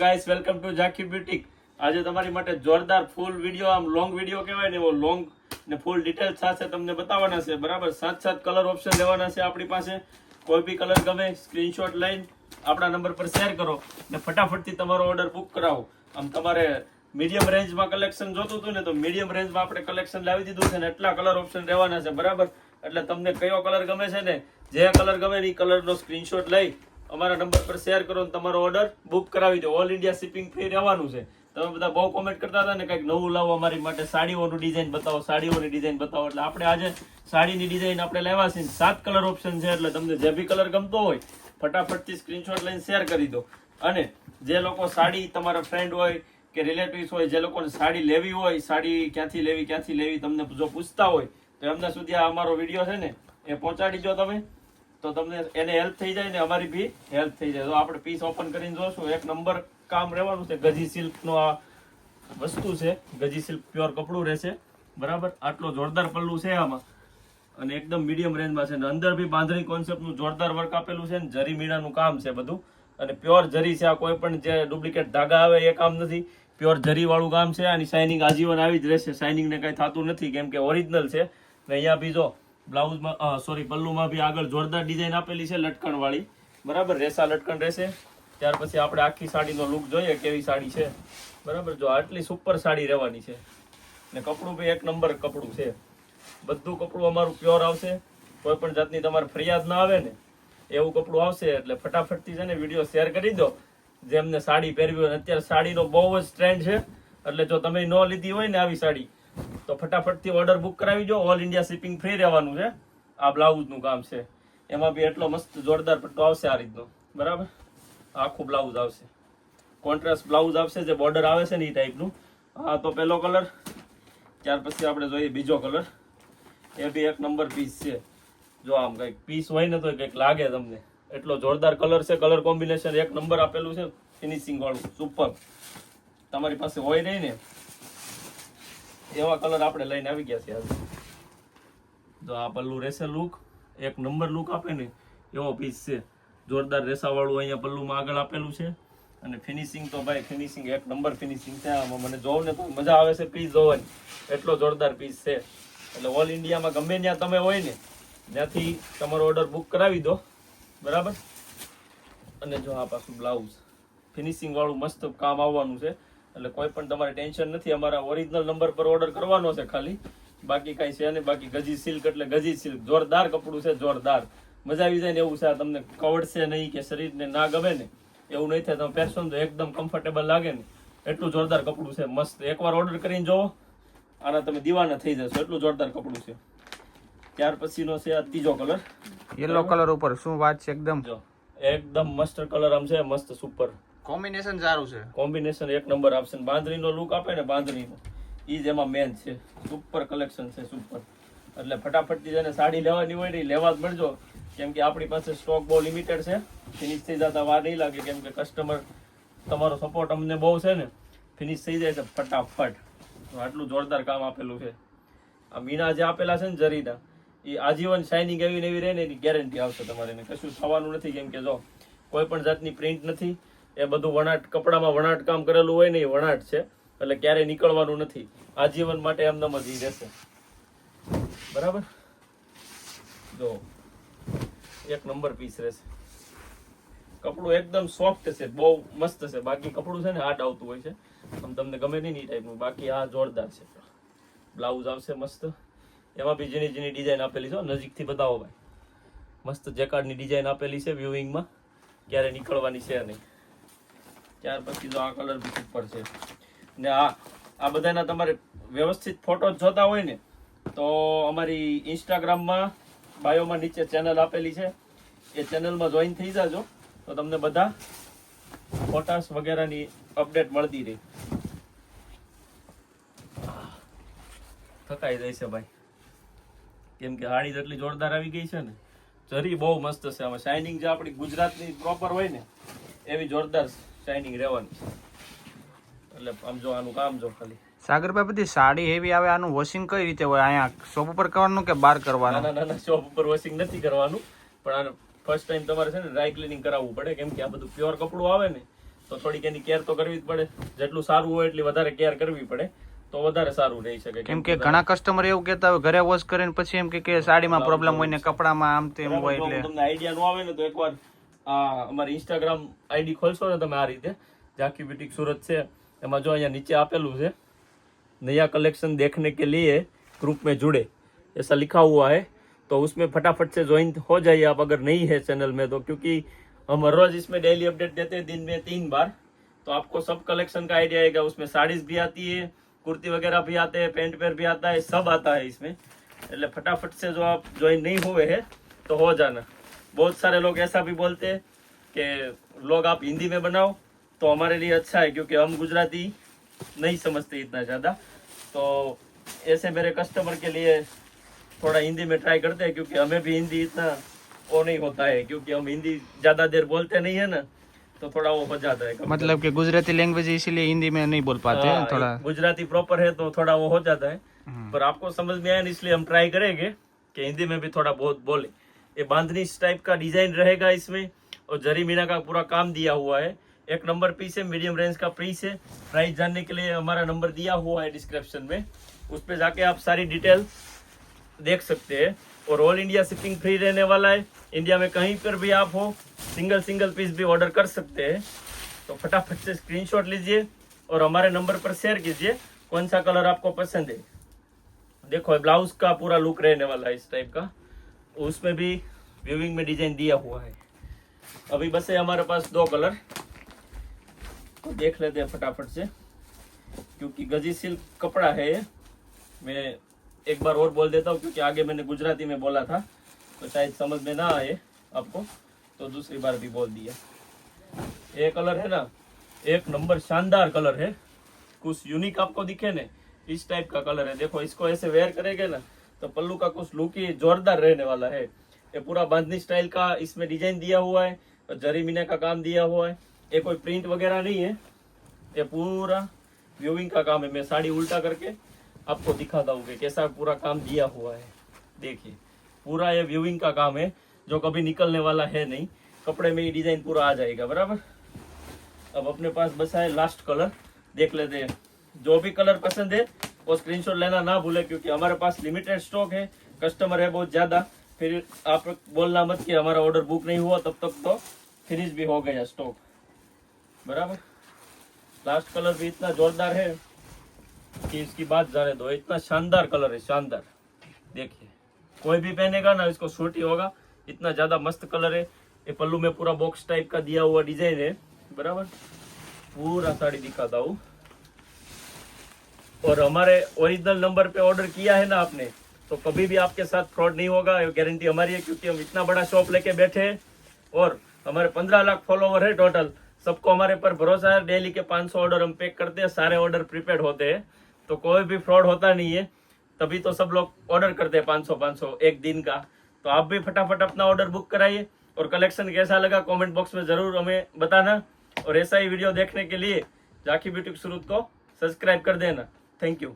Guys welcome to Zaki beauty આજે તમારી માટે જોરદાર ફૂલ વીડિયો આમ લોંગ વીડિયો કહેવાય ને એવો લોંગ ને ફૂલ ડિટેલ સાથે તમને બતાવવાના છે. બરાબર? સાત સાત કલર ઓપ્શન લેવાના છે આપણી પાસે. કોઈ બી કલર ગમે સ્ક્રીનશોટ લઈને આપણા નંબર પર શેર કરો ને ફટાફટથી તમારો ઓર્ડર બુક કરાવો. આમ તમારે મીડિયમ રેન્જમાં કલેક્શન જોતું હતું ને તો મીડિયમ રેન્જમાં આપણે કલેક્શન લાવી દીધું છે ને એટલા કલર ઓપ્શન રહેવાના છે. બરાબર? એટલે તમને કયો કલર ગમે છે ને, જે કલર ગમે એ કલરનો સ્ક્રીનશોટ લઈ અમારા નંબર પર શેર કરો ને તમારો ઓર્ડર બુક કરાવી દો. ઓલ ઇન્ડિયા શિપિંગ ફ્રી રહેવાનું છે. તમે બધા બહુ કોમેન્ટ કરતા હતા ને કંઈક નવું લાવો અમારી માટે, સાડીઓનું ડિઝાઇન બતાવો, સાડીઓની ડિઝાઇન બતાવો. એટલે આપણે આજે સાડીની ડિઝાઇન આપણે લેવા છે સાત કલર ઓપ્શન છે એટલે તમને જે બી કલર ગમતો હોય, ફટાફટથી સ્ક્રીનશોટ લઈને શેર કરી દો. અને જે લોકો સાડી તમારા ફ્રેન્ડ હોય કે રિલેટિવ્સ હોય, જે લોકોને સાડી લેવી હોય, સાડી ક્યાંથી લેવી ક્યાંથી લેવી, તમને જો પૂછતા હોય, તો એમના સુધી આ અમારો વીડિયો છે ને, એ પહોંચાડી દો તમે. તો તમને એને હેલ્પ થઈ જાય ને અમારી બી હેલ્પ થઈ જાય. તો આપણે પીસ ઓપન કરીને જોશું. એક નંબર કામ રહેવાનું છે, ગજી સિલ્કનો આ વસ્તુ છે. ગજી સિલ્ક પ્યોર કપડું રહેશે. બરાબર? આટલો જોરદાર પલ્લું છે આમાં. અને એકદમ મીડિયમ રેન્જમાં છે. અને અંદર બી બાંધણી કોન્સેપ્ટનું જોરદાર વર્ક આપેલું છે ને જરી મીણાનું કામ છે બધું. અને પ્યોર જરી છે આ કોઈ પણ જે ડુપ્લિકેટ ધાગા આવે એ કામ નથી. પ્યોર જરીવાળું કામ છે. આની શાઇનિંગ આજીવન આવી જ રહેશે. શાઇનિંગને કાંઈ થતું નથી, કેમ કે ઓરિજિનલ છે. ને અહીંયા બી જો બ્લાઉઝમાં સોરી પલ્લુમાં બી આગળ જોરદાર ડિઝાઇન આપેલી છે લટકણ વાળી બરાબર? રેસા લટકણ રહેશે. ત્યાર પછી આપણે આખી સાડીનો લુક જોઈએ કેવી સાડી છે. બરાબર? જો આટલી સુપર સાડી રહેવાની છે. ને કપડું બી એક નંબર કપડું છે. બધું કપડું અમારું પ્યોર આવશે. કોઈ પણ જાતની તમારે ફરિયાદ ના આવે ને, એવું કપડું આવશે એટલે ફટાફટથી છે ને વીડિયો શેર કરી દો. જેમને સાડી પહેરવી હોય અત્યારે સાડીનો બહુ જ ટ્રેન્ડ છે. એટલે જો તમે ન લીધી હોય ને આવી સાડી તો ફટાફટથી ઓર્ડર બુક કરાવી જો. ઓલ ઇન્ડિયા શિપિંગ ફ્રી રહેવાનું છે. આ બ્લાઉઝનું કામ છે. એમાં બી એટલો મસ્ત જોરદાર પટ્ટો આવશે આ રીતનો. બરાબર? આખું બ્લાઉઝ આવશે. કોન્ટ્રાસ્ટ બ્લાઉઝ આવશે, જે બોર્ડર આવે છે ને એ ટાઈપનું હા, તો પહેલો કલર ત્યાર પછી આપણે જોઈએ બીજો કલર એ બી એક નંબર પીસ છે. જો આમ કંઈક પીસ હોય ને તો કંઈક લાગે તમને. એટલો જોરદાર કલર છે. કલર કોમ્બિનેશન એક નંબર આપેલું છે. ફિનિશિંગ વાળું. સુપર તમારી પાસે હોય નહીં ને એવા કલર આપણે લઈને આવી ગયા છીએ તો આ પલ્લું રહેશે લુક એક નંબર લુક આપે ને, એવો પીસ છે. જોરદાર રેસાવાળું અહીંયા પલ્લુમાં આગળ આપેલું છે. અને ફિનિશિંગ તો ભાઈ ફિનિશિંગ એક નંબર ફિનિશિંગ છે. આમાં મને જોઉં ને તો મજા આવે છે પીસ જોવાની. એટલો જોરદાર પીસ છે. એટલે ઓલ ઇન્ડિયામાં ગમે ત્યાં તમે હોય ને, ત્યાંથી તમારો ઓર્ડર બુક કરાવી દો. બરાબર? અને જો આ પાછું બ્લાઉઝ ફિનિશિંગ વાળું મસ્ત કામ આવવાનું છે. એટલે કોઈ પણ તમારે ટેન્શન નથી અમારા ઓરિજિનલ નંબર પર ઓર્ડર કરવાનો છે ખાલી. બાકી કાંઈ છે નહીં બાકી ગજી સિલ્ક એટલે ગજી સિલ્ક જોરદાર કપડું છે જોરદાર. મજા આવી જાય ને એવું છે આ તમને કવડશે નહીં કે શરીરને ના ગમે ને એવું નહીં થાય. તમે પહેરશો ને તો એકદમ કમ્ફર્ટેબલ લાગે ને. એટલું જોરદાર કપડું છે મસ્ત. એકવાર ઓર્ડર કરીને જોવો. આના તમે દીવાના થઈ જશો. એટલું જોરદાર કપડું છે. ત્યાર પછીનો છે આ ત્રીજો કલર યલો કલર ઉપર શું વાત છે એકદમ? જો એકદમ મસ્ત કલર આમ છે મસ્ત સુપર કોમ્બિનેશન સારું છે. કોમ્બિનેશન એક નંબર આપશે બાંધણીનો લુક આપે ને બાંધણીનો. એ જ એમાં મેન છે. સુપર કલેક્શન છે સુપર એટલે ફટાફટથી જેને સાડી લેવાની હોય ને લેવા જ મળજો. કેમ કે આપણી પાસે સ્ટોક બહુ લિમિટેડ છે. ફિનિશ થઈ જતા વાર નહીં લાગે. કેમ કે કસ્ટમર તમારો સપોર્ટ અમને બહુ છે ને. ફિનિશ થઈ જાય છે ફટાફટ. આટલું જોરદાર કામ આપેલું છે. આ મીના જે આપેલા છે ને જરીના એ આજીવન શાઇનિંગ એવી ને એવી રહે ને એની ગેરંટી આવશે તમારે. કશું થવાનું નથી. કેમ કે જો કોઈ પણ જાતની પ્રિન્ટ નથી. એ બધું વણાટ, કપડામાં વણાટ કામ કરેલું હોય ને એ વણાટ છે. એટલે ક્યારેય નીકળવાનું નથી. આજીવન માટે એમનેમ જ ઈ રહેશે. બરાબર? જો, એક નંબર પીસ રહેશે. કપડું એકદમ સોફ્ટ છે, બહુ મસ્ત છે. બાકી કપડું છે ને હાર્ડ આવતું હોય છે. આમ તમને ગમે નહીં એ ટાઈપનું બાકી આ જોરદાર છે. બ્લાઉઝ આવશે મસ્ત. એમાં બી ઝીણી ઝીણી ડિઝાઇન આપેલી છે નજીકથી બતાવો ભાઈ. મસ્ત જેકાર્ડની ડિઝાઇન આપેલી છે વ્યૂઇંગમાં ક્યારે નીકળવાની છે નહીં. ત્યાર પછી તો આ કલર બી ઉપર છે ને આ આ બધાના તમારે વ્યવસ્થિત ફોટો જોતા હોય ને, તો અમારી ઇન્સ્ટાગ્રામમાં બાયોમાં નીચે ચેનલ આપેલી છે. એ ચેનલમાં જોઈન થઈ જાજો, તો તમને બધા ફોટાસ વગેરેની અપડેટ મળતી રહી. થકાઈ જાય છે ભાઈ. કેમ કે હાડી જેટલી જોરદાર આવી ગઈ છે ને, જરી બહુ મસ્ત છે. આમાં શાઇનિંગ જે આપણી ગુજરાતની પ્રોપર હોય ને, એવી જોરદાર શાઇનિંગ રહેવાની એટલે આમ જો આનું કામ જો ખાલી. સાગરભાઈ બધી સાડી હેવી આવે આનું વોશિંગ કઈ રીતે હોય? અહીંયા શોપ ઉપર કરવાનું કે બહાર કરવાનું? શોપ ઉપર વોશિંગ નથી કરવાનું. પણ આને ફર્સ્ટ ટાઈમ તમારે છે ને ડ્રાય ક્લિનિંગ કરાવવું પડે. કેમ કે આ બધું પ્યોર કપડું આવે ને તો થોડીક એની કેર તો કરવી જ પડે. જેટલું સારું હોય એટલી વધારે કેર કરવી પડે. તો વધારે સારું રહી શકે. કેમ કે ઘણા કસ્ટમર એવું કહેતા હોય ઘરે વોશ કરીને પછી એમ કે કે સાડીમાં પ્રોબ્લેમ હોય ને કપડામાં આમ તેમ હોય એટલે. તમને આઈડિયા નો આવે ને તો એકવાર આ અમારી ઇન્સ્ટાગ્રામ આઈડી ખોલશો ને તમે આ રીતે ઝાંકી બ્યુટીક સુરત છે એમાં જો અહીંયા નીચે આપેલું છે नया कलेक्शन देखने के लिए ग्रुप में जुड़े ऐसा लिखा हुआ है तो उसमें फटाफट से ज्वाइन हो जाइए आप अगर नहीं है चैनल में तो क्योंकि हम हर रोज इसमें डेली अपडेट देते हैं दिन में तीन बार तो आपको सब कलेक्शन का आइडिया आएगा उसमें साड़ीज भी आती है कुर्ती वगैरह भी आते हैं पेंट वेयर भी आता है सब आता है इसमें એટલે फटाफट से जो आप ज्वाइन नहीं हुए हैं तो हो जाना बहुत सारे लोग ऐसा भी बोलते हैं कि लोग आप हिंदी में बनाओ तो हमारे लिए अच्छा है क्योंकि हम गुजराती नहीं समझते इतना ज़्यादा। तो ऐसे मेरे कस्टमर के लिए थोड़ा हिंदी में ट्राई करते हैं क्योंकि हमें भी हिंदी इतना वो नहीं होता है क्योंकि हम हिंदी ज़्यादा देर बोलते नहीं है ना तो थोड़ा वो हो जाता है मतलब कि गुजराती लैंग्वेज इसीलिए हिंदी में नहीं बोल पाते हैं हाँ, थोड़ा। गुजराती प्रॉपर है तो थोड़ा वो हो जाता है। हम्म। पर आपको समझ में आया इसलिए हम ट्राई करेंगे कि हिंदी में भी थोड़ा बहुत बोले। ये बांधनी टाइप का डिज़ाइन रहेगा इसमें। और जरी मीना का पूरा काम दिया हुआ है। एक नंबर पीस है मीडियम रेंज का पीस है। प्राइस जानने के लिए हमारा नंबर दिया हुआ है डिस्क्रिप्शन में। उस पर जाके आप सारी डिटेल देख सकते हैं। और ऑल इंडिया शिपिंग फ्री रहने वाला है। इंडिया में कहीं पर भी आप हो सिंगल सिंगल पीस भी ऑर्डर कर सकते हैं। तो फटाफट से स्क्रीनशॉट लीजिए और हमारे नंबर पर शेयर कीजिए, कौन सा कलर आपको पसंद है। देखो ब्लाउज का पूरा लुक रहने वाला है इस टाइप का। उसमें भी व्यूविंग में डिज़ाइन दिया हुआ है। अभी बस है हमारे पास दो कलर। तो देख लेते हैं फटाफट से, क्योंकि गजी सिल्क कपड़ा है मैं एक बार और बोल देता हूँ, क्योंकि आगे मैंने गुजराती में बोला था। तो शायद समझ में ना आए आपको तो दूसरी बार भी बोल दिया। ये कलर है ना, एक नंबर शानदार कलर है। कुछ यूनिक आपको दिखे ना, इस टाइप का कलर है। देखो, इसको ऐसे वेयर करेंगे ना तो पल्लू का कुछ लुक ही जोरदार रहने वाला है। ये पूरा बांधनी स्टाइल का इसमें डिज़ाइन दिया हुआ है, और जरी मीना का काम दिया हुआ है। ये कोई प्रिंट वगैरह नहीं है। ये पूरा व्यूविंग का काम है। मैं साड़ी उल्टा करके आपको दिखाता हूँ कि कैसा पूरा काम दिया हुआ है। देखिए, पूरा ये व्यूविंग का काम है, जो कभी निकलने वाला है नहीं। कपड़े में ये डिज़ाइन पूरा आ जाएगा, बराबर? अब अपने पास बचा है लास्ट कलर देख लेते हैं। जो भी कलर पसंद है, वो स्क्रीनशॉट लेना ना भूले, क्योंकि हमारे पास लिमिटेड स्टॉक है कस्टमर है बहुत ज़्यादा। फिर आप बोलना मत कि हमारा ऑर्डर बुक नहीं हुआ, तब तक तो फिनिश भी हो गया स्टॉक बराबर? लास्ट कलर भी इतना जोरदार है कि इसकी बात जाने दो, इतना शानदार कलर है, शानदार। देखिए, कोई भी पहनेगा ना इसको सूट ही होगा। इतना ज़्यादा मस्त कलर है। ये पल्लू में पूरा बॉक्स टाइप का दिया हुआ डिज़ाइन है। बराबर? पूरा साड़ी दिखाता हूँ और हमारे ओरिजिनल नंबर पे ऑर्डर किया है ना आपने तो कभी भी आपके साथ फ्रॉड नहीं होगा, ये गारंटी हमारी है, क्योंकि हम इतना बड़ा शॉप लेके बैठे हैं और हमारे पंद्रह लाख फॉलोवर है टोटल सबको हमारे पर भरोसा है डेली के 500 ऑर्डर हम पैक करते हैं, सारे ऑर्डर प्रीपेड होते हैं। तो कोई भी फ्रॉड होता नहीं है, तभी तो सब लोग ऑर्डर करते हैं 500 500 एक दिन का। तो आप भी फटाफट अपना ऑर्डर बुक कराइए और कलेक्शन कैसा लगा कमेंट बॉक्स में ज़रूर हमें बताना। और ऐसा ही वीडियो देखने के लिए जाकी ब्यूटी सूरत को सब्सक्राइब कर देना। Thank you